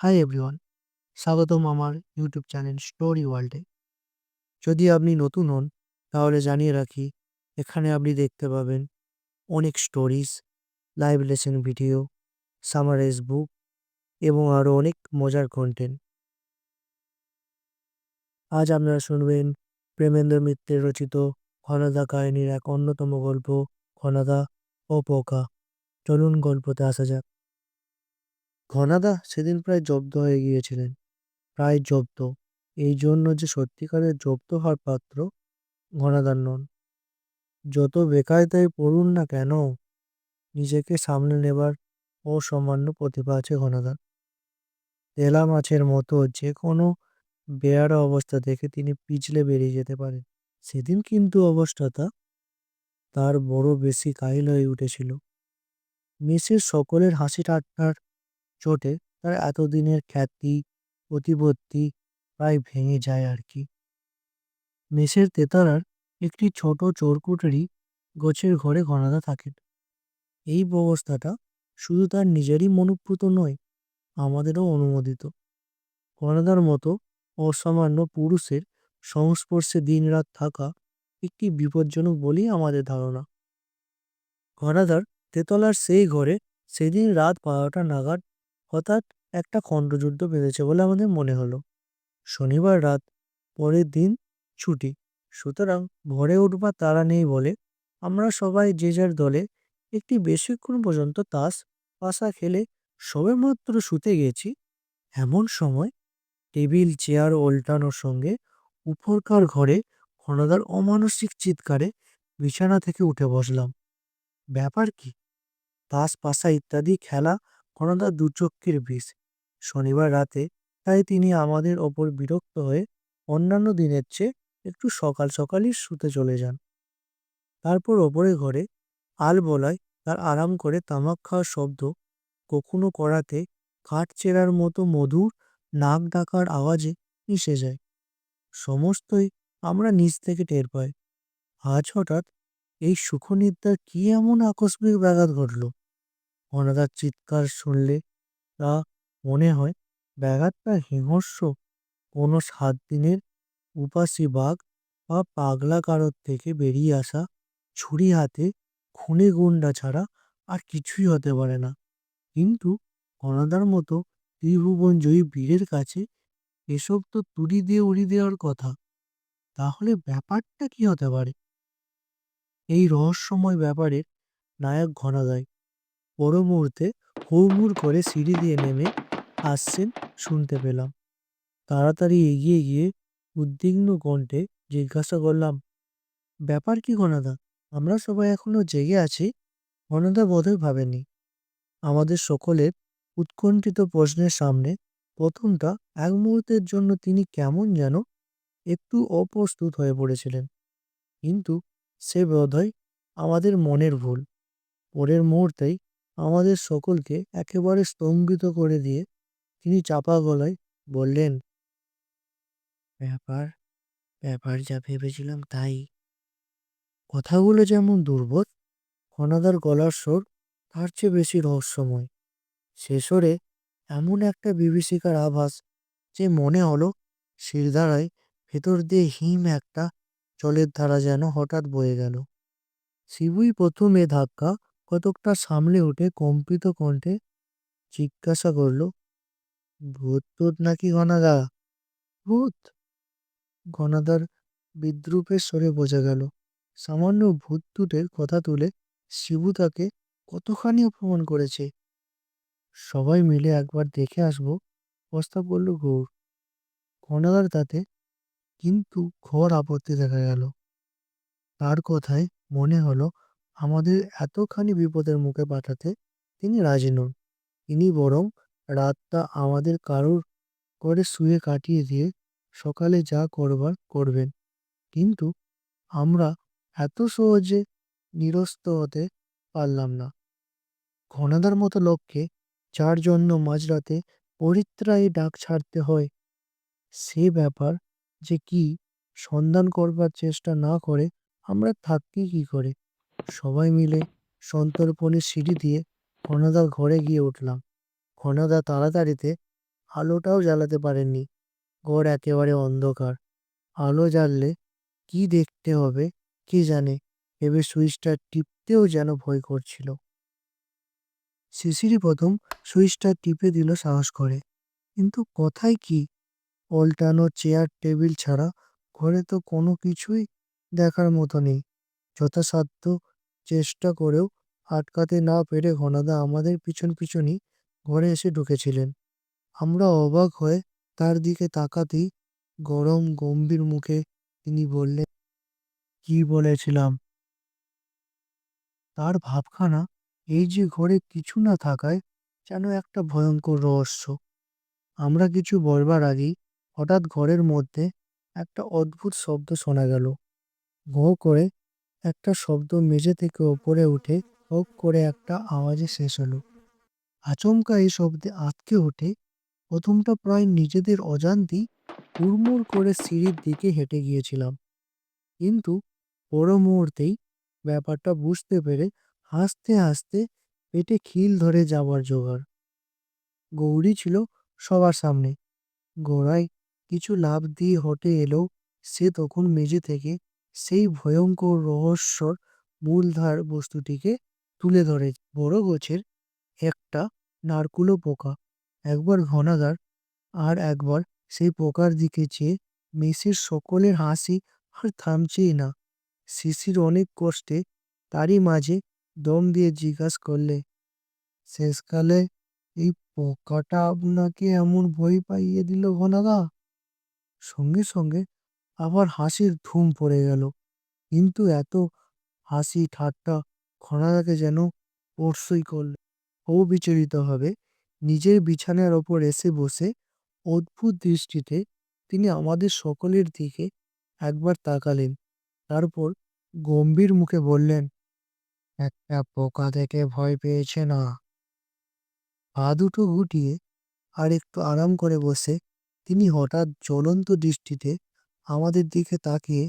Hi everyone স্বাগতম আমার YouTube channel story ওয়ার্ল্ডে যদি আপনি নতুন হন, তাহলে জানিয়ে রাখি, এখানে আপনি দেখতে পাবেন অনেক stories live lesson video summarize book এবং আরও অনেক মজার কন্টেন্ট আজ আপনারা শুনবেন প্রেমেন্দ্র মিত্রের রচিত ঘনাদা কাহিনীর এক অন্যতম গল্প ঘনাদা ও পোকা। চলুন গল্পতে আসা যাক। ঘনাদা সেদিন প্রায় জব্দ হয়ে গিয়েছিলেন। প্রায় জব্দ। এই জন্য যে সত্যিকারের জব্দ হওয়ার পাত্র ঘনাদার নন। যত বেকায়দায় পড়ুন না কেন, নিজেকে সামলে নেবার অসামান্য প্রতিভা আছে ঘনাদার। তেলা মাছের মতো যে কোনো বেয়ারা অবস্থা দেখে তিনি পিছলে বেরিয়ে যেতে পারেন। সেদিন কিন্তু অবস্থাটা তার বড় বেশি কাহিল হয়ে উঠেছিল। মেসের সকলের হাসি ঠাট্টার চোটে, তার এতদিনের খ্যাতি, প্রতিপত্তি প্রায় ভেঙে যায় আর কি। মেসের তেতারার একটি ছোট চোরকুটারি গোছের ঘরে ঘনাদা থাকেন। এই ব্যবস্থাটা শুধু তার নিজেরই মনোপ্রুত নয়, আমাদেরও অনুমোদিত। ঘনাদার মতো অসামান্য পুরুষের সংস্পর্শে দিনরাত থাকা একটি বিপজ্জনক বলেই আমাদের ধারণা। ঘনাদার তেতলার সেই ঘরে সেদিন রাত বারোটা নাগাদ হঠাৎ একটা খণ্ডযুদ্ধ বেঁধেছে বলে আমাদের মনে হলো। শনিবার রাত, পরের দিন ছুটি। সুতরাং ভোরে উঠবার তারা নেই বলে আমরা সবাই যে যার দলে একটি বেশিক্ষণ পর্যন্ত তাস পাশা খেলে সবেমাত্র শুতে গেছি, এমন সময় টেবিল, চেয়ার ওল্টানোর সঙ্গে উপরকার ঘরে ঘনদার অমানসিক চিৎকারে বিছানা থেকে উঠে বসলাম। ব্যাপার কি? তাস পাশা ইত্যাদি খেলা ঘনদার দুচক্ষের বিষ শনিবার রাতে তাই তিনি আমাদের ওপর বিরক্ত হয়ে অন্যান্য দিনের চেয়ে একটু সকাল সকালই শুতে চলে যান। তারপর ওপরে ঘরে আলবলায় তার আরাম করে তামাক খাওয়ার শব্দ কখনো করাতে কাঠ চেরার মতো মধুর নাক ডাকার আওয়াজে মিশে যায়। সমস্তই আমরা নিচ থেকে টের পাই। আজ হঠাৎ এই সুখনিদ্রার কি এমন আকস্মিক ব্যাঘাত ঘটল? অনাদার চিৎকার শুনলে তা মনে হয় ব্যাঘাতটা হিংস্র। কোনো সাত দিনের উপাসী বাঘ বা পাগলা কারোর থেকে বেরিয়ে আসা ছুরি হাতে খুনে গুন্ডা ছাড়া আর কিছুই হতে পারে না। কিন্তু ঘনাদার মতো ত্রিভুবন জয়ী বীরের কাছে এসব তো তুড়ি দিয়ে উড়ি দেওয়ার কথা, তাহলে ব্যাপারটা কি হতে পারে? এই রহস্যময় ব্যাপারের নায়ক ঘনাদায় পর মুহূর্তে হুড়মুড় করে সিঁড়ি দিয়ে নেমে আসছেন শুনতে পেলাম। তাড়াতাড়ি এগিয়ে গিয়ে উদ্বিগ্ন কণ্ঠে জিজ্ঞাসা করলাম, ব্যাপার কি ঘনাদা আমরা সবাই এখনও জেগে আছি? ঘনাদা বোধহয় ভাবেনি আমাদের সকলের উৎকণ্ঠিত প্রশ্নের সামনে প্রথমটা এক মুহূর্তের জন্য তিনি কেমন যেন একটু অপ্রস্তুত হয়ে পড়েছিলেন। কিন্তু সে বোধহয় আমাদের মনের ভুল। পরের মুহূর্তেই আমাদের সকলকে একেবারে স্তম্ভিত করে দিয়ে তিনি চাপা গলায় বললেন, ব্যাপার ব্যাপার যা ভেবেছিলাম তাই। কথাগুলো যেমন দুর্বোধ ঘনাদার গলার স্বর তার চেয়ে বেশি রহস্যময়। শেষরে এমন একটা বিভীষিকার আভাস যে মনে হলো শিরদাঁড়ায় ভেতর দিয়ে হিম একটা জলের ধারা যেন হঠাৎ বয়ে গেল। শিবুই প্রথমে ধাক্কা কতকটা সামলে উঠে কম্পিত কণ্ঠে জিজ্ঞাসা করল, ভূত টুত নাকি ঘনাদা ভূত? ঘনাদার বিদ্রুপের স্বরে বোঝা গেল, সামান্য ভূত টুটের কথা তুলে শিবু তাকে কতখানি অপমান করেছে। সবাই মিলে একবার দেখে আসব, প্রস্তাব করল গৌর ঘনাদার তাতে কিন্তু ঘোর আপত্তি দেখা গেল। তার কথায় মনে হলো আমাদের এতখানি বিপদের মুখে পাঠাতে তিনি রাজি নন। তিনি বরং রাতটা আমাদের কারোর করে শুয়ে কাটিয়ে দিয়ে সকালে যা করবার করবেন। কিন্তু আমরা এত সহজে নিরস্ত হতে পারলাম না। ঘনাদার মতো লোককে যার জন্য মাঝরাতে পরিত্রায়ী ডাক ছাড়তে হয়, সে ব্যাপার যে কি সন্ধান করবার চেষ্টা না করে আমরা থাকি কি করে? সবাই মিলে সন্তর্পণের সিঁড়ি দিয়ে ঘনাদার ঘরে গিয়ে উঠলাম। ঘনাদা তাড়াতাড়িতে আলোটাও জ্বালাতে পারেননি। ঘর একেবারে অন্ধকার। আলো জ্বাললে কি দেখতে হবে কে জানে? ভেবে সুইচটা টিপতেও যেন ভয় করছিল। শিশিরই প্রথম সুইচটা টিপে দিল সাহস করে। কিন্তু কথায় কি? উল্টানো চেয়ার, টেবিল ছাড়া ঘরে তো কোনো কিছুই দেখার মতো নেই। যথাসাধ্য চেষ্টা করেও আটকাতে না পেরে ঘনাদা আমাদের পিছন পিছনই ঘরে এসে ঢুকেছিলেন। আমরা অবাক হয়ে তার দিকে তাকাতেই গরম গম্ভীর মুখে তিনি বললেন, কি বলেছিলাম? তার ভাবখানা এই যে ঘরে কিছু না থাকায় যেন একটা ভয়ঙ্কর রহস্য। আমরা কিছু বলবার আগেই হঠাৎ ঘরের মধ্যে একটা অদ্ভুত শব্দ শোনা গেল। ঘো করে একটা শব্দ মেঝে থেকে ওপরে উঠে হোক করে একটা আওয়াজে শেষ হলো। আচমকা এই শব্দে আটকে উঠে প্রথমটা প্রায় নিজেদের অজান্তেই হুড়মুড় করে সিঁড়ির দিকে হেঁটে গিয়েছিলাম। কিন্তু বড় মুহূর্তেই ব্যাপারটা বুঝতে পেরে হাসতে হাসতে পেটে খিল ধরে যাওয়ার জোগাড়। গৌরী ছিল সবার সামনে। গোড়ায় কিছু লাভ দিয়ে হটে এলেও সে তখন মেঝে থেকে সেই ভয়ঙ্কর রহস্যর মূলধার বস্তুটিকে তুলে ধরে। বড় গোছের একটা নারকুলো পোকা, একবার ঘনাদার আর একবার সেই পোকার দিকে চেয়ে মেসির সকলের হাসি আর থামছেই না। শিশির অনেক কষ্টে তারই মাঝে দম দিয়ে জিজ্ঞাস করলে, শেষকালে এই পোকাটা আপনাকে এমন ভয় পাইয়ে দিল ঘনাদা? সঙ্গে সঙ্গে আবার হাসির ধুম পড়ে গেল। কিন্তু এত হাসি, ঠাট্টা ঘনাদাকে যেন স্পর্শই করল। ও হবে। নিজের বিছানার ওপর এসে বসে অদ্ভুত দৃষ্টিতে তিনি আমাদের সকলের দিকে একবার তাকালেন। তারপর গম্ভীর মুখে বললেন, একটা পোকা থেকে ভয় পেয়েছে না? পা দুটো গুটিয়ে আর একটু আরাম করে বসে তিনি হঠাৎ জ্বলন্ত দৃষ্টিতে আমাদের দিকে তাকিয়ে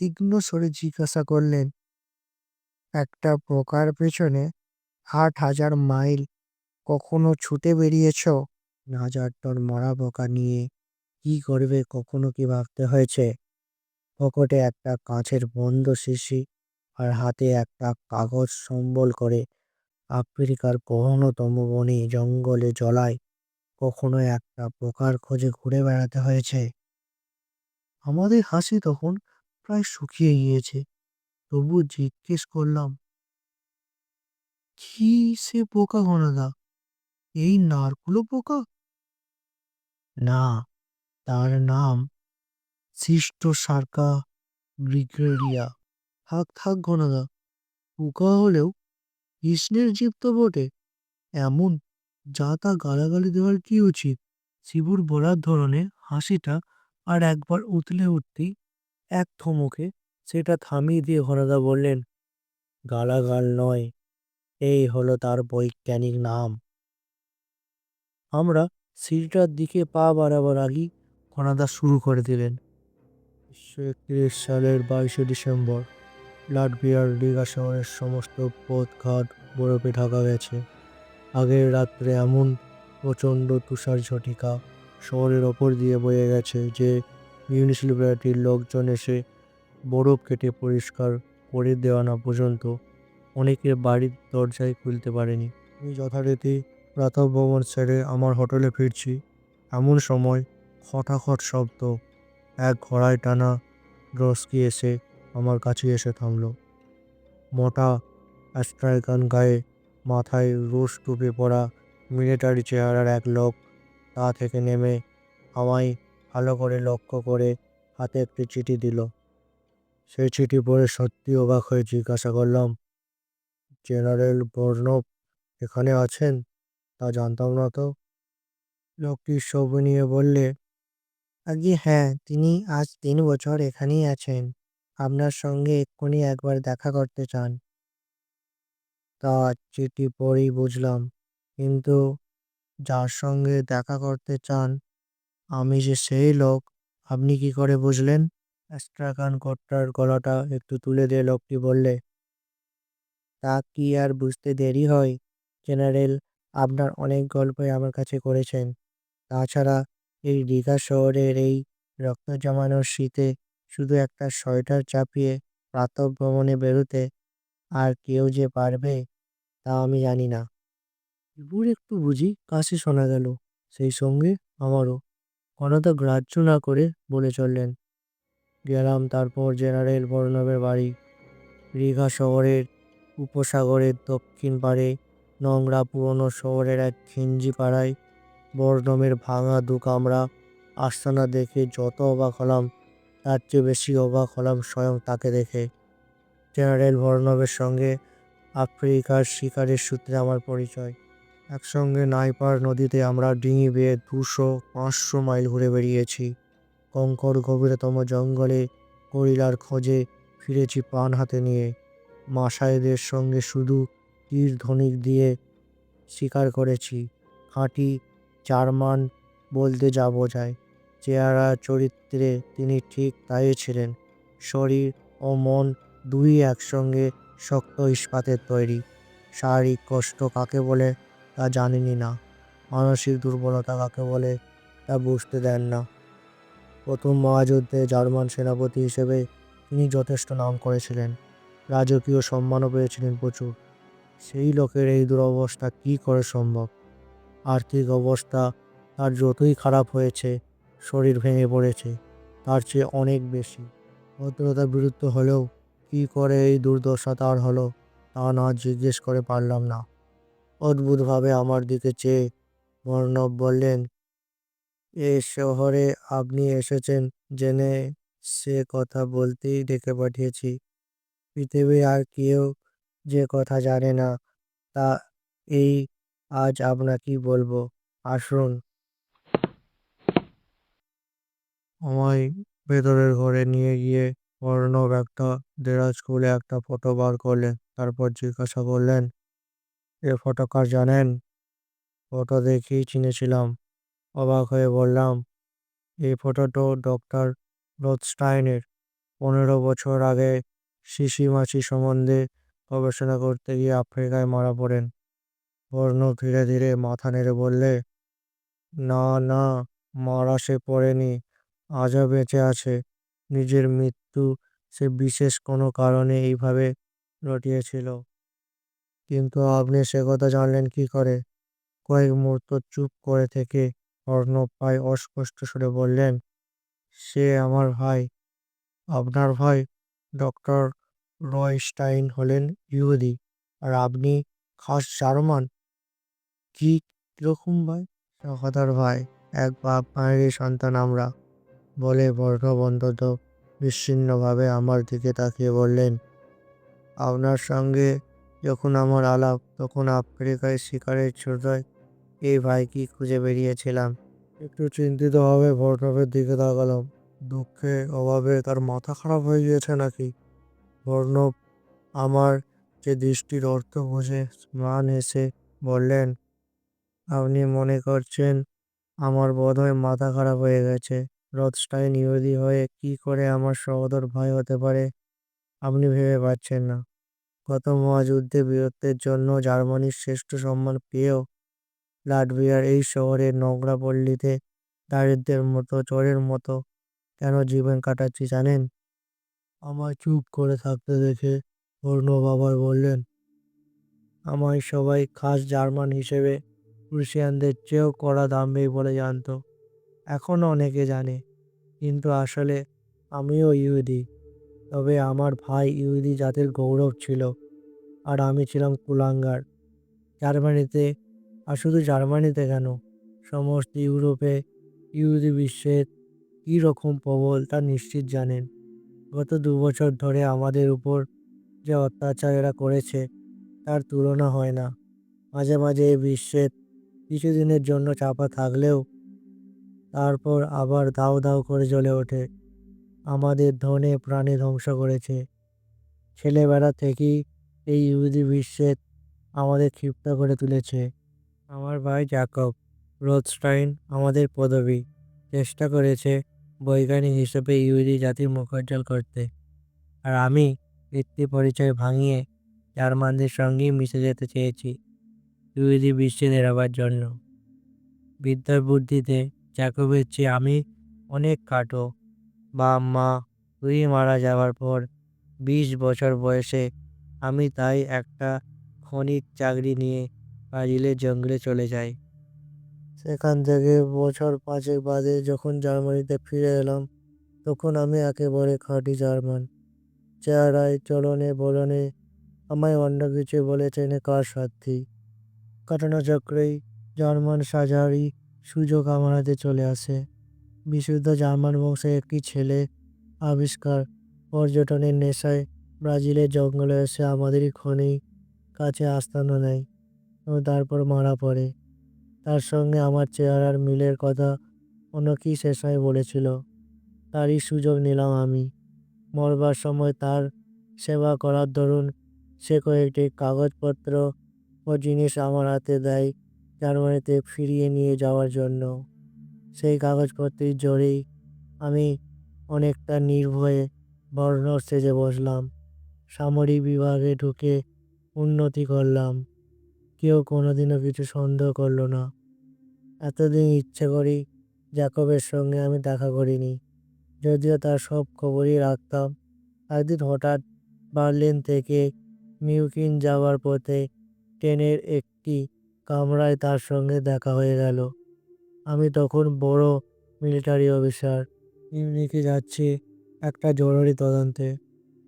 তীক্ষ্ণ স্বরে জিজ্ঞাসা করলেন, একটা পোকার পেছনে আট হাজার মাইল কখনো ছুটে বেরিয়েছ? হাজার টন মরা পোকা নিয়ে কি করবে কখনো কি ভাবতে হয়েছে? পকেটে একটা কাঁচের বন্ধ শিশি আর হাতে একটা কাগজ সম্বল করে আফ্রিকার গহনতম বনে জঙ্গলে জলায় কখনো একটা পোকার খোঁজে ঘুরে বেড়াতে হয়েছে? আমাদের হাসি তখন প্রায় শুকিয়ে গিয়েছে। তবু জিজ্ঞেস করলাম, কি সে পোকা ঘনাদা এই নারকুলো পোকা না, তার নাম সৃষ্ট সার্কা ব্রিগেডিয়া থাক থাক ঘনাদা পোকা হলেও কৃষ্ণের জীব তো বটে। এমন যা তা গালাগালি দেওয়ার কি উচিত? শিবুর বলার ধরনে হাসিটা আর একবার উতলে উঠতেই এক থমকে সেটা থামিয়ে দিয়ে ঘনাদা বললেন, গালাগাল নয়, এই হলো তার বৈজ্ঞানিক নাম। আমরা সিঁড়িটার দিকে পা বাড়াবার আগেই ঘনাদা শুরু করে দিলেন উনিশশো একত্রিশ সালের বাইশে ডিসেম্বর, লাটভিয়ার লিগা শহরের সমস্ত পথঘাট বরফে ঢাকা গেছে। আগের রাত্রে এমন প্রচণ্ড তুষার ঝটিকা শহরের ওপর দিয়ে বয়ে গেছে যে মিউনিসিপ্যালিটির লোকজন এসে বরফ কেটে পরিষ্কার করে দেওয়া না পর্যন্ত অনেকের বাড়ির দরজাই খুলতে পারেনি। আমি যথারীতি প্রাতঃভ্রমণ সেরে আমার হোটেলে ফিরছি। এমন সময় খটাখট শব্দ এক ঘোড়ায় টানা ড্রস্কি এসে আমার কাছে এসে থামল। মোটা অ্যাস্ট্রাইকান গায়ে মাথায় রোস টুপি পরা মিলিটারি চেহারার এক লোক তা থেকে নেমে আমায় ভালো করে লক্ষ্য করে হাতে একটি চিঠি দিল। সেই চিঠি পড়ে সত্যি অবাক হয়ে জিজ্ঞাসা করলাম, জেনারেল বর্ণব এখানে আছেন? তা জানতাম না তো? লোকটি সব নিয়ে বললে, আগে হ্যাঁ তিনি আজ তিন বছর এখানেই আছেন। আপনার সঙ্গে এক্ষুনি একবার দেখা করতে চান। তা চিঠি পড়েই বুঝলাম, কিন্তু যার সঙ্গে দেখা করতে চান, আমি যে সেই লোক, আপনি কি করে বুঝলেন? অ্যাস্ট্রাকান কোটটার গলাটা একটু তুলে দিয়ে লোকটি বললে, তা কি আর বুঝতে দেরি হয়? জেনারেল, আপনার অনেক গল্পই আমার কাছে করেছেন। তাছাড়া এই দীঘা শহরের এই রক্ত জমানোর শীতে শুধু একটা সোয়েটার চাপিয়ে প্রাতঃভ্রমণে বেরোতে আর কেউ যে পারবে, তা আমি জানি না। শিবুর একটু বুঝি কাশি শোনা গেল, সেই সঙ্গে আমারও। ঘনদা গ্রাহ্য না করে বলে চললেন, গেলাম তারপর জেনারেল বর্ণবের বাড়ি। দীঘা শহরের উপসাগরের দক্ষিণ পাড়ে, নোংরা পুরনো শহরের এক খিঞ্জি পাড়ায়, বর্ণমের ভাঙা দু কামরা। আস্তানা দেখে যত অবাক হলাম, তার চেয়ে বেশি অবাক হলাম স্বয়ং তাকে দেখে। জেনারেল বর্ণবের সঙ্গে আফ্রিকার শিকারের সূত্রে আমার পরিচয়। একসঙ্গে নাইপার নদীতে আমরা ডিঙি বেয়ে দুশো পাঁচশো মাইল ঘুরে বেরিয়েছি কঙ্কর গভীরতম জঙ্গলে গরিলার খোঁজে ফিরেছি পান হাতে নিয়ে। মাসায়েদের সঙ্গে শুধু তীর ধনুক দিয়ে শিকার করেছি। খাঁটি জার্মান বলতে যা বোঝায়, চেহারা চরিত্রে তিনি ঠিক তাই ছিলেন। শরীর ও মন দুই একসঙ্গে শক্ত ইস্পাতের তৈরি। শারীরিক কষ্ট কাকে বলে? তা জানেনই না। মানসিক দুর্বলতা কাকে বলে তা বুঝতে দেন না। প্রথম মহাযুদ্ধে জার্মান সেনাপতি হিসেবে তিনি যথেষ্ট নাম করেছিলেন। রাজকীয় সম্মানও পেয়েছিলেন প্রচুর। সেই লোকের এই দুরবস্থা কী করে সম্ভব? আর্থিক অবস্থা তার যতই খারাপ হয়েছে, শরীর ভেঙে পড়েছে, তার চেয়ে অনেক বেশি। ভদ্রতার বিরুদ্ধ হলেও কী করে এই দুর্দশা তার হলো, তা না জিজ্ঞেস করে পারলাম না। অদ্ভুতভাবে আমার দিকে চেয়ে বর্ণব বললেন, এ শহরে আপনি এসেছেন জেনে সে কথা বলতেই ডেকে পাঠিয়েছি। পৃথিবী আর কেউ যে কথা জানে না, তা এই আজ আপনাকে বলব। আসুন। আমায় ভেতরের ঘরে নিয়ে গিয়ে অর্ণব একটা দেরাজ খুলে একটা ফটো বার করলেন, তারপর জিজ্ঞাসা করলেন এ ফটো কার জানেন? ফটো দেখেই চিনেছিলাম, অবাক হয়ে বললাম, এই ফটোটা ডক্টর রথস্টাইনের। পনেরো বছর আগে শিশি মাছি সম্বন্ধে গবেষণা করতে গিয়ে আফ্রিকায় মারা পড়েন। বর্ণ ধীরে ধীরে মাথা নেড়ে বললে, না না, মারা সে পড়েনি, আজও বেঁচে আছে। নিজের মৃত্যু সে বিশেষ কোনো কারণে এইভাবে রটিয়েছিল। কিন্তু আপনি সে কথা জানলেন কি করে? কয়েক মুহূর্ত চুপ করে থেকে অর্ণব প্রায় অস্পষ্ট সুরে বললেন, সে আমার ভাই। আপনার ভাই ডক্টর রয়স্টাইন হলেন ইহুদি আর আপনি খাস জার্মান। কি কীরকম ভাই? সহদার ভাই, এক বাপ মায়েরই সন্তান আমরা। বলে বর্ণব অন্তত বিচ্ছিন্নভাবে আমার দিকে তাকিয়ে বললেন, আপনার সঙ্গে যখন আমার আলাপ, তখন আফ্রিকায় শিকারের ছোটায় এই ভাইকে খুঁজে বেরিয়েছিলাম। একটু চিন্তিতভাবে বর্ণবের দিকে তাকালাম। দুঃখে, অভাবে তার মাথা খারাপ হয়ে গিয়েছে নাকি? বর্ণব আমার যে দৃষ্টির অর্থ বুঝে ম্লান এসে বললেন, আপনি মনে করছেন আমার বোধহয় মাথা খারাপ হয়ে গেছে? রথস্টাইন ইহুদি হয়ে কি করে আমার সহোদর ভাই হতে পারে? আপনি ভেবে পাচ্ছেন না। গত মহাযুদ্ধে বীরত্বের জন্য জার্মানির শ্রেষ্ঠ সম্মান পেয়েও লাটভিয়ার এই শহরের নোংরা পল্লীতে দারিদ্রের মতো, চোরের মতো কেন জীবন কাটাচ্ছি জানেন? আমায় চুপ করে থাকতে দেখে অর্ণব আবার বললেন, আমায় সবাই খাস জার্মান হিসেবে রুশিয়ানদের চেয়েও কড়া দামবেই বলে জানতো। এখনও অনেকে জানে, কিন্তু আসলে আমিও ইহুদি। তবে আমার ভাই ইহুদি জাতির গৌরব ছিল আর আমি ছিলাম কুলাঙ্গার। জার্মানিতে, আর শুধু জার্মানিতে কেন? সমস্ত ইউরোপে, ইহুদি বিশ্বের কী রকম প্রবল তা নিশ্চিত জানেন। গত দু বছর ধরে আমাদের উপর যে অত্যাচার এরা করেছে, তার তুলনা হয় না। মাঝে মাঝে এই বিশ্বের কিছুদিনের জন্য চাপা থাকলেও তারপর আবার দাউ দাউ করে জ্বলে ওঠে। আমাদের ধনে প্রাণে ধ্বংস করেছে। ছেলেবেলা থেকেই এই ইহুদি বিশ্বের আমাদের ক্ষিপ্ত করে তুলেছে। আমার ভাই জাকব রোথস্টাইন আমাদের পদবী। চেষ্টা করেছে বৈজ্ঞানিক হিসেবে ইহুদি জাতির মুখোজ্জ্বল করতে। আর আমি পিতৃ পরিচয় ভাঙিয়ে জার্মানদের সঙ্গেই মিশে যেতে চেয়েছি ইহুদি বিশ্বে এড়াবার জন্য। বিদ্যার বুদ্ধিতে জ্যাকবের চেয়ে আমি অনেক কাটো বাপ মা দুই মারা যাওয়ার পর বিশ বছর বয়সে আমি তাই একটা খনির চাকরি নিয়ে ব্রাজিলের জঙ্গলে চলে যাই। সেখান থেকে বছর পাঁচেক বাদে যখন জার্মানিতে ফিরে এলাম, তখন আমি একেবারে খাঁটি জার্মান। চেহারায় চলনে বলনে আমায় অন্য কিছু বলে চেনে কার সাধ্যি ঘটনাচক্রেই জার্মান সাজারি সুযোগ আমার হাতে চলে আসে। বিশুদ্ধ জার্মান বংশের একটি ছেলে আবিষ্কার পর্যটনের নেশায় ব্রাজিলের জঙ্গলে এসে আমাদেরই খনি কাছে আস্তানা নেয় এবং তারপর মারা পড়ে। তার সঙ্গে আমার চেহারার মিলের কথা অন্য কি সময় বলেছিল, তারই সুযোগ নিলাম আমি। মরবার সময় তার সেবা করার দরুন সে কয়েকটি কাগজপত্র ও জিনিস আমার হাতে দেয় জার্মানিতে ফিরিয়ে নিয়ে যাওয়ার জন্য। সেই কাগজপত্রের জোরেই আমি অনেকটা নির্ভয়ে বর্ণ সেজে বসলাম। সামরিক বিভাগে ঢুকে উন্নতি করলাম। কেউ কোনোদিনও কিছু সন্দেহ করল না। এতদিন ইচ্ছে করি জ্যাকবের সঙ্গে আমি দেখা করিনি। যদিও তার সব খবরই রাখতাম। একদিন হঠাৎ বার্লিন থেকে মিউকিন যাওয়ার পথে ট্রেনের একটি কামরায় তার সঙ্গে দেখা হয়ে গেল। আমি তখন বড় মিলিটারি অফিসার মিউনিকে যাচ্ছি একটা জরুরি তদন্তে।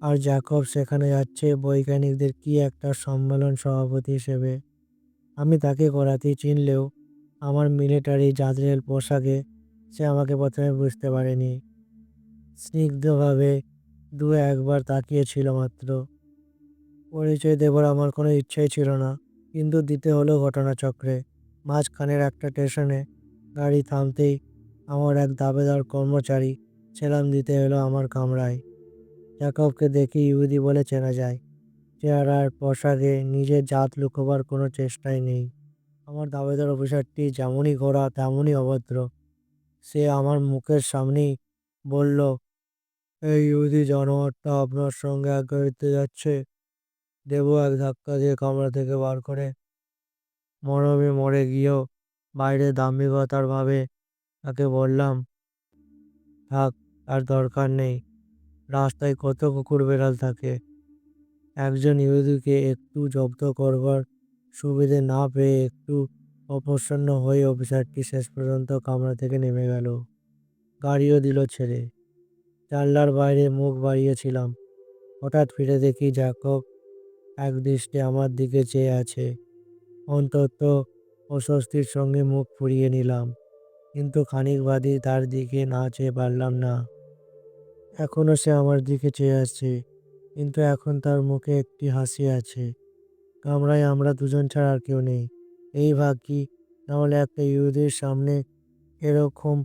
আর জ্যাকব সেখানে যাচ্ছে বৈজ্ঞানিকদের কি একটা সম্মেলন সভাপতি হিসেবে। আমি তাকে করাতেই চিনলেও আমার মিলিটারি জাদরেল পোশাকে সে আমাকে প্রথমে বুঝতে পারেনি। স্নিগ্ধভাবে দু একবার তাকিয়েছিল মাত্র। পরিচয় দেবার আমার কোনো ইচ্ছাই ছিল না, কিন্তু দিতে হলো ঘটনাচক্রে। মাঝখানের একটা স্টেশনে গাড়ি থামতেই আমার এক দাবেদার কর্মচারী সেলাম দিতে এলো আমার কামরায়। জ্যাকবকে দেখে ইহুদি বলে চেনা যায়, চেহারার পোশাকে নিজের জাত লুকোবার কোনো চেষ্টাই নেই। আমার দাবেদার অফিসারটি যেমনই ঘোরা তেমনই অভদ্র। সে আমার মুখের সামনেই বলল, এই ইহুদি জানোয়ারটা আপনার সঙ্গে এক গাড়িতে যাচ্ছে? দেবো এক ধাক্কা দিয়ে কামরা থেকে বার করে। মরমে মরে গিয়েও বাইরে দাম্ভিকতার ভাবে তাকে বললাম, থাক, আর দরকার নেই। রাস্তায় কত কুকুর বেড়াল থাকে। একজন ইহুদিকে একটু জব্দ করবার সুবিধে না পেয়ে একটু অপ্রসন্ন হয়ে অফিসারটি শেষ পর্যন্ত কামরা থেকে নেমে গেল। গাড়িও দিল ছেড়ে। জানলার বাইরে মুখ বাড়িয়েছিলাম। হঠাৎ ফিরে দেখি জ্যাকব এক দৃষ্টি আমার দিকে চেয়ে আছে। অন্তত অস্বস্তির সঙ্গে মুখ ফুরিয়ে নিলাম, কিন্তু খানিক বাদই তার দিকে না চেয়ে পারলাম না। এখনও সে আমার দিকে চেয়ে আছে, কিন্তু এখন তার মুখে একটি হাসি আছে। কামরায় আমরা দুজন ছাড়া আর কেউ নেই। এই ভাগ্যি, নাহলে একটা ইহুদির সামনে এরকম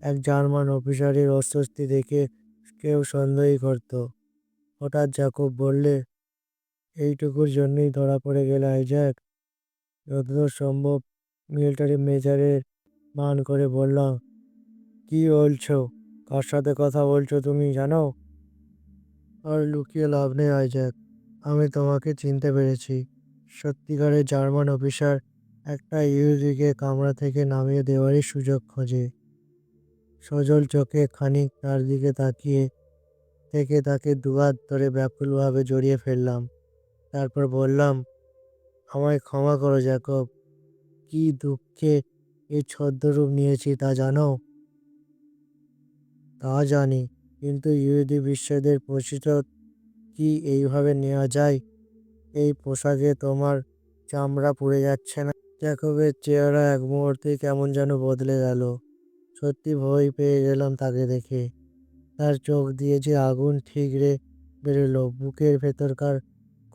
এক জার্মান অফিসারের অস্বস্তি দেখে কেউ সন্দেহই করত। হঠাৎ জাকব বললে, এইটুকুর জন্যই ধরা পড়ে গেলে, আইজ্যাক। যতদূর সম্ভব মিলিটারি মেজারের মান করে বললাম, কি বলছো? কার সাথে কথা বলছো তুমি জানো? আর লুকিয়ে লাভ নেই, আইজ্যাক। আমি তোমাকে চিনতে পেরেছি। সত্যিকারের জার্মান অফিসার একটা ইউজিকে কামরা থেকে নামিয়ে দেওয়ারই সুযোগ খোঁজে। সজল চোখে খানিক তার দিকে তাকিয়ে থেকে তাকে দুহাত ধরে ব্যাকুলভাবে জড়িয়ে ফেললাম। তারপর বললাম, আমায় ক্ষমা করো, জ্যাকব। কি দুঃখে এই ছদ্মরূপ নিয়েছি তা জানো? তা জানি, কিন্তু ইহুদি বিশ্বদের প্রতিশোধ কি এইভাবে নেওয়া যায়? এই পোশাকে তোমার চামড়া পুড়ে যাচ্ছে না? জ্যাকবের চেহারা এক মুহূর্তে কেমন যেন বদলে গেল। সত্যি ভয় পেয়ে গেলাম তাকে দেখে। তার চোখ দিয়ে যে আগুন ঠিকরে বেরোলো, বুকের ভেতরকার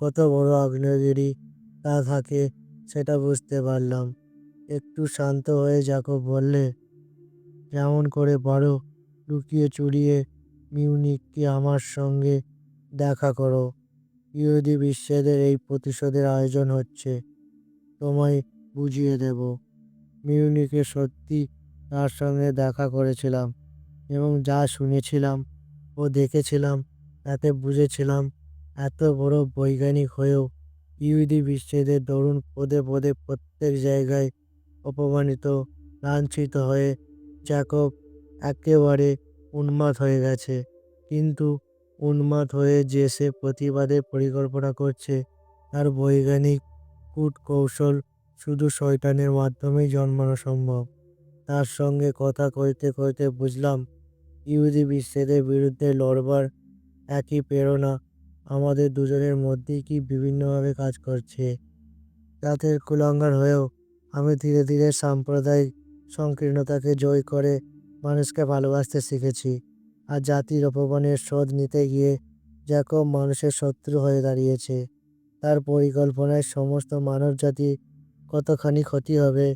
কত বড় আগ্নেয়গিরি তা থাকে সেটা বুঝতে পারলাম। একটু শান্ত হয়ে জাকব বললে। যেমন করে পারো, লুকিয়ে চুরিয়ে মিউনিককে আমার সঙ্গে দেখা করো। ইহুদি বিশ্বেদের এই প্রতিশোধের আয়োজন হচ্ছে, তোমায় বুঝিয়ে দেব। মিউনিকে সত্যি তার সঙ্গে দেখা করেছিলাম এবং যা শুনেছিলাম ও দেখেছিলাম, তাতে বুঝেছিলাম এত বড় বৈজ্ঞানিক হয়েও ইহুদি বিশ্বেদের দরুন পদে পদে প্রত্যেক জায়গায় অপমানিত, লাঞ্ছিত হয়ে জ্যাকব একেবারে উন্মাদ হয়ে গেছে। কিন্তু উন্মাদ হয়ে যে সে প্রতিবাদের পরিকল্পনা করছে, তার বৈজ্ঞানিক কূট কৌশল শুধু শয়তানের মাধ্যমেই জন্মানো সম্ভব। তার সঙ্গে কথা কইতে কইতে বুঝলাম, ইহুদি বিশ্বেদের বিরুদ্ধে লড়বার একই প্রেরণা আমাদের দুজনের মধ্যেই কি বিভিন্নভাবে কাজ করছে। রাতের কুলাঙ্গার হয়েও আমি ধীরে ধীরে সাম্প্রদায়িক সংকীর্ণতাকে জয় করে মানুষকে ভালোবাসতে শিখেছি আর জাতির অপমানের শোধ নিতে গিয়ে জ্যাকব মানুষের শত্রু হয়ে দাঁড়িয়েছে। তার পরিকল্পনায় সমস্ত মানবজাতি কতখানি ক্ষতি হবে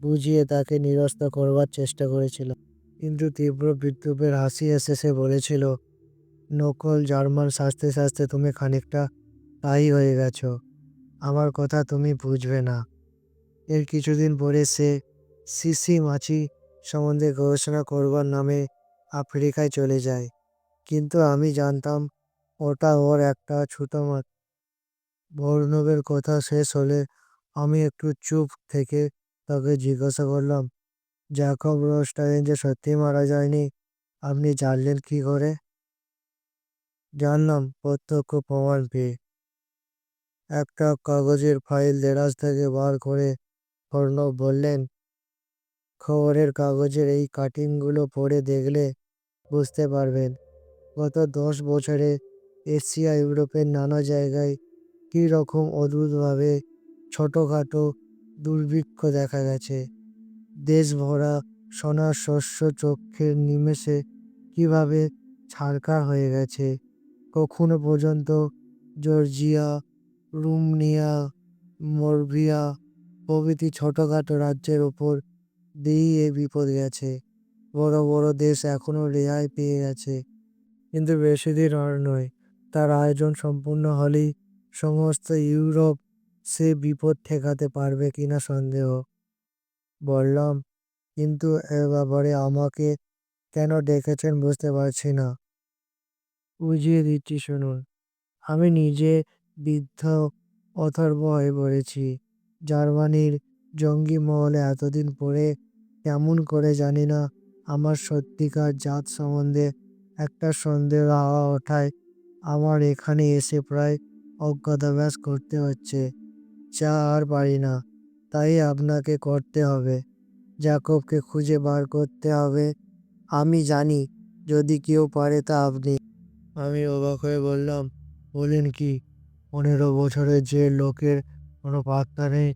বুঝিয়ে তাকে নিরস্ত করবার চেষ্টা করেছিল। কিন্তু তীব্র বিদ্রুপের হাসি এসে সে বলেছিল, নকল জার্মান সাজতে সাজতে তুমি খানিকটা তাই হয়ে গেছো। আমার কথা তুমি বুঝবে না। এর কিছুদিন পরে সে সিসি মাছি সম্বন্ধে গবেষণা করবার নামে আফ্রিকায় চলে যায়। কিন্তু আমি জানতাম ওটা ওর একটা ছুতো মাত বর্ণবের কথা শেষ হলে আমি একটু চুপ থেকে তাকে জিজ্ঞাসা করলাম জ্যাকব রোস্টাইন যে সত্যি মারা যায়নি, আপনি জানলেন কি করে? জানলাম, প্রত্যক্ষ প্রমাণ পেয়ে। একটা কাগজের ফাইল দেরাজ থেকে বার করে অর্ণব বললেন, খবরের কাগজের এই কাটিংগুলো পড়ে দেখলে বুঝতে পারবেন, গত দশ বছরে এশিয়া, ইউরোপের নানা জায়গায় কী রকম অদ্ভুতভাবে ছোটোখাটো দুর্ভিক্ষ দেখা গেছে। দেশ ভরা সোনার শস্য চক্ষের নিমেষে কীভাবে ছারকার হয়ে গেছে, কখনো পর্যন্ত জর্জিয়া, রুমনিয়া, মরভিয়া প্রভৃতি ছোটোখাটো রাজ্যের ওপর দিয়েই এ বিপদ গেছে। বড় বড় দেশ এখনও রেহাই পেয়ে গেছে। কিন্তু বেশি দিন আর নয়, তার আয়োজন সম্পূর্ণ হলেই সমস্ত ইউরোপ সে বিপদ ঠেকাতে পারবে কিনা সন্দেহ। বললাম, কিন্তু এ ব্যাপারে আমাকে কেন ডেকেছেন বুঝতে পারছি না। বুঝিয়ে দিচ্ছি, শুনুন, আমি নিজে বৃদ্ধ অথর্ব হয়ে পড়েছি। জার্মানির জঙ্গি মহলে এতদিন পরে কেমন করে জানি না আমার সত্যিকার জাত সম্বন্ধে একটা সন্দেহ হাওয়া ওঠায়। আমার এখানে এসে প্রায় অজ্ঞাতাবাস করতে হচ্ছে। যা আর পারি না, তাই আপনাকে করতে হবে। জ্যাকবকে খুঁজে বার করতে হবে। আমি জানি, যদি কেউ পারে তা আপনি। আমি অবাক হয়ে বললাম, বলেন কি? পনেরো বছরের যে লোকের কোনো পাত্তা নেই,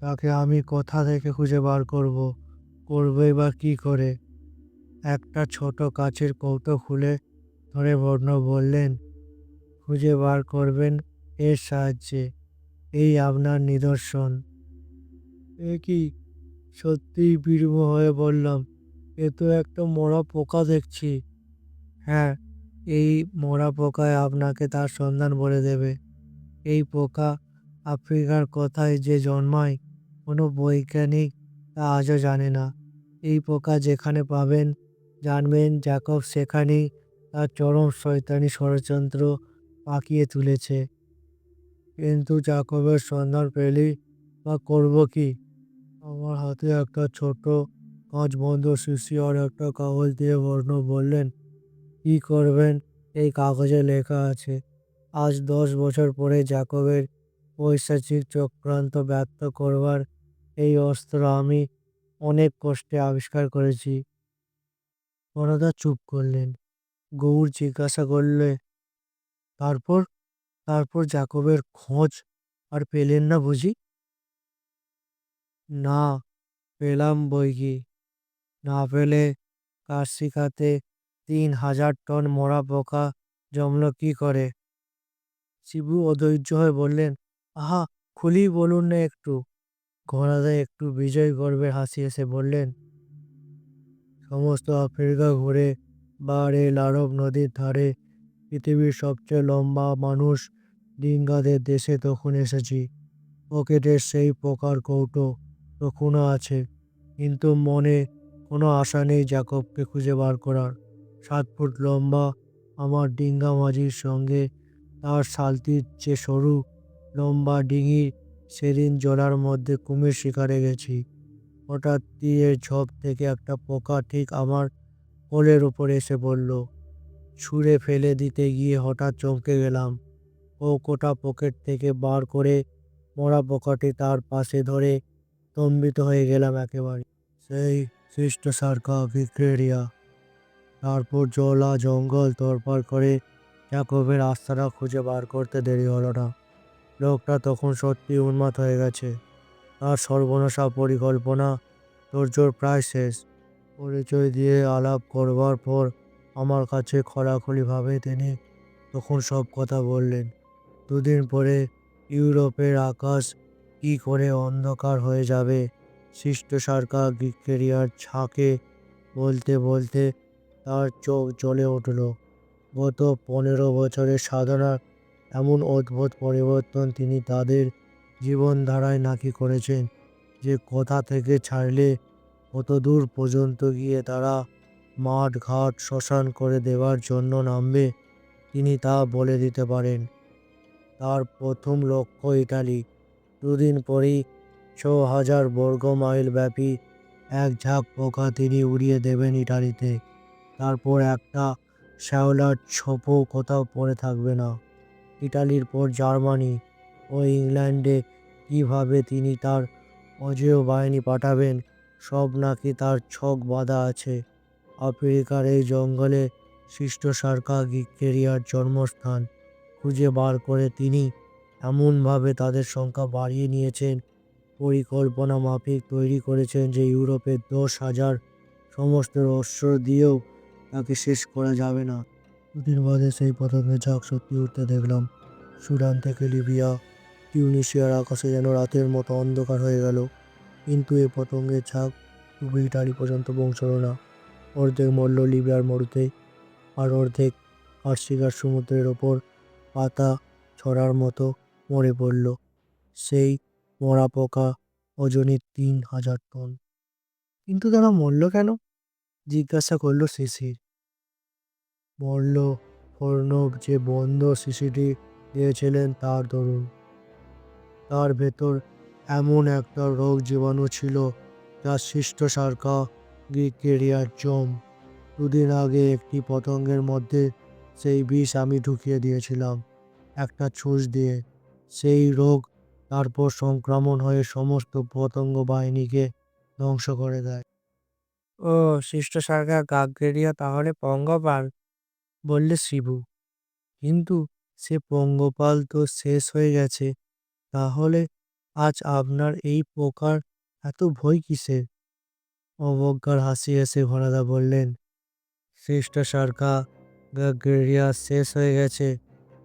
তাকে আমি কোথা থেকে খুঁজে বার করব? করবই বা কী করে? একটা ছোট কাচের কৌটো খুলে ধরে বর্ণ বললেন, খুঁজে বার করবেন এর সাহায্যে। এই আপনার নিদর্শন। এ কি? সত্যিই বিড়ব হয়ে বললাম, এ তো একটা মরা পোকা দেখছি। হ্যাঁ এই মরা পোকায় আপনাকে তার সন্ধান বলে দেবে। এই পোকা আফ্রিকার কোথায় যে জন্মায়, কোনো বৈজ্ঞানিক তা আজও জানে না। এই পোকা যেখানে পাবেন, জানবেন জ্যাকব সেখানেই তার চরম শয়তানি ষড়যন্ত্র পাকিয়ে তুলেছে। কিন্তু জ্যাকবের সন্ধান পেলেই বা করব কি? আমার হাতে একটা ছোট কাঁচ বন্ধ শিশি আর একটা কাগজ দিয়ে বর্ণ বললেন, কি করবেন? এই কাগজে লেখা আছে, আজ দশ বছর পরে জ্যাকবের পৈশাচিক চক্রান্ত ব্যর্থ করবার এই অস্ত্র আমি অনেক কষ্টে আবিষ্কার করেছি। বনদা চুপ করলেন। গৌর জিজ্ঞাসা করলে, তারপর? তারপর জাকবের খোঁজ আর পেলেন না বুঝি? না, পেলাম বই কি না পেলে কার্সিকাতে তিন হাজার টন মরা পোকা জমল কি করে? শিবু অধৈর্য হয়ে বললেন আহা, খুলি বলুন না একটু। ঘোড়াদা একটু বিজয় গর্বের হাসি এসে বললেন, সমস্ত আফ্রিকা ঘুরে বারে লারব নদীর ধারে। পৃথিবীর সবচেয়ে লম্বা মানুষ ডিঙ্গাদের দেশে তখন এসেছি। পকেটের সেই পোকার কৌটো তখনও আছে, কিন্তু মনে কোনো আশা নেই জ্যাকবকে খুঁজে বার করার। সাত ফুট লম্বা আমার ডিঙ্গা মাঝির সঙ্গে তার সালতির যে সরু লম্বা ডিঙি সেদিন জলার মধ্যে কুমির শিকারে গেছি। হঠাৎ তীরের ঝোপ থেকে একটা পোকা ঠিক আমার কোলের উপরে এসে পড়ল। ছুঁড়ে ফেলে দিতে গিয়ে হঠাৎ চমকে গেলাম। ও কোটা পকেট থেকে বার করে মরা পোকাটি তার পাশে ধরে স্তম্ভিত হয়ে গেলাম একেবারে। সেই সৃষ্ট সার্কা ভিক্টোরিয়া। তারপর জলা জঙ্গল তোড়পাড় করে জ্যাকবের আস্তানা খুঁজে বার করতে দেরি হলো না। লোকটা তখন সত্যি উন্মাদ হয়ে গেছে। তার সর্বনাশা পরিকল্পনা তোরজোর প্রায় শেষ। পরিচয় দিয়ে আলাপ করবার পর আমার কাছে খোলাখুলিভাবে তিনি তখন সব কথা বললেন। দুদিন পরে ইউরোপের আকাশ কী করে অন্ধকার হয়ে যাবে, সৃষ্ট সার্কা ভিক্টোরিয়ার ছাঁকে বলতে বলতে তার চোখ জ্বলে উঠল। গত পনেরো বছরের সাধনার এমন অদ্ভুত পরিবর্তন তিনি তাদের জীবনধারায় নাকি করেছেন যে কোথা থেকে ছাড়লে কত দূর পর্যন্ত গিয়ে তারা মাঠ ঘাট শ্মশান করে দেওয়ার জন্য নামবে তিনি তা বলে দিতে পারেন। তার প্রথম লক্ষ্য ইটালি দুদিন পরেই ছ হাজার বর্গ মাইল ব্যাপী এক ঝাঁক পোকা তিনি উড়িয়ে দেবেন ইটালিতে তারপর একটা শ্যাওলার ছোপও কোথাও পড়ে থাকবে না। ইটালির পর জার্মানি ও ইংল্যান্ডে কীভাবে তিনি তার অজেয় বাহিনী পাঠাবেন, সব নাকি তার ছক বাঁধা আছে। আফ্রিকার এই জঙ্গলে সৃষ্ট সার্কা গিকেরিয়ার জন্মস্থান খুঁজে বার করে তিনি এমনভাবে তাদের সংখ্যা বাড়িয়ে নিয়েছেন, পরিকল্পনা মাফিক তৈরি করেছেন যে ইউরোপের দশ হাজার সমস্ত অস্ত্র দিয়েও তাকে শেষ করা যাবে না। দুদিন বাদে সেই পতঙ্গে ঝাঁক সত্যি উঠতে দেখলাম। সুডান থেকে লিবিয়া টিউনিশিয়ার আকাশে যেন রাতের মতো অন্ধকার হয়ে গেল। কিন্তু এ পতঙ্গের ঝাঁক শুধু ইটালি পর্যন্ত পৌঁছল না। অর্ধেক মরল লিবিয়ার মরুতে আর অর্ধেক আর্সিকার সমুদ্রের ওপর পাতা ছড়ার মতো মরে পড়ল। সেই মরা পোকা ওজনে তিন হাজার টন। কিন্তু তারা মরল কেন? জিজ্ঞাসা করল শিশির। মরল ফর্ণব যে বন্ধ শিশিটি দিয়েছিলেন তার দরুন। তার ভেতর এমন একটা রোগ জীবাণু ছিল যা সৃষ্ট সার্কা গ্রিকেরিয়ার জম। দুদিন আগে একটি পতঙ্গের মধ্যে সেই বিষ আমি ঢুকিয়ে দিয়েছিলাম একটা ছুঁচ দিয়ে। সেই রোগ তারপর সংক্রমণ হয়ে সমস্ত পতঙ্গ বাহিনীকে ধ্বংস করে দেয়। ও, সৃষ্ট সার্কা গাগেরিয়া তাহলে পঙ্গপাল? বললে, শিবু, কিন্তু সে পঙ্গপাল তো শেষ হয়ে গেছে, তাহলে আজ আপনার এই পোকার এত ভয় কিসের? অবজ্ঞার হাসি হেসে ঘনাদা বললেন, শ্রেষ্ঠ সার্কা গাগেরিয়া শেষ হয়ে গেছে,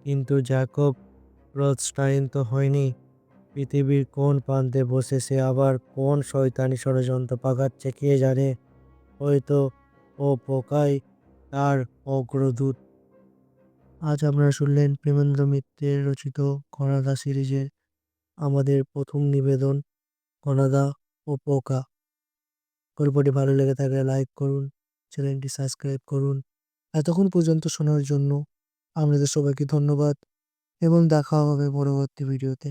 কিন্তু জ্যাকব রথস্টাইন তো হয়নি। পৃথিবীর কোন প্রান্তে বসে সে আবার কোন শয়তানি ষড়যন্ত্র পাকাচ্ছে কে জানে? হয়তো ও পোকাই তার অগ্রদূত। আজ আপনারা শুনলেন প্রেমেন্দ্র মিত্রের রচিত ঘনাদা সিরিজের আমাদের প্রথম নিবেদন ঘনাদা ও পোকা। গল্পটি ভালো লেগে থাকলে লাইক করুন, চ্যানেলটি সাবস্ক্রাইব করুন। এতক্ষণ পর্যন্ত শোনার জন্য আপনাদের সবাইকে ধন্যবাদ, এবং দেখা হবে পরবর্তী ভিডিওতে।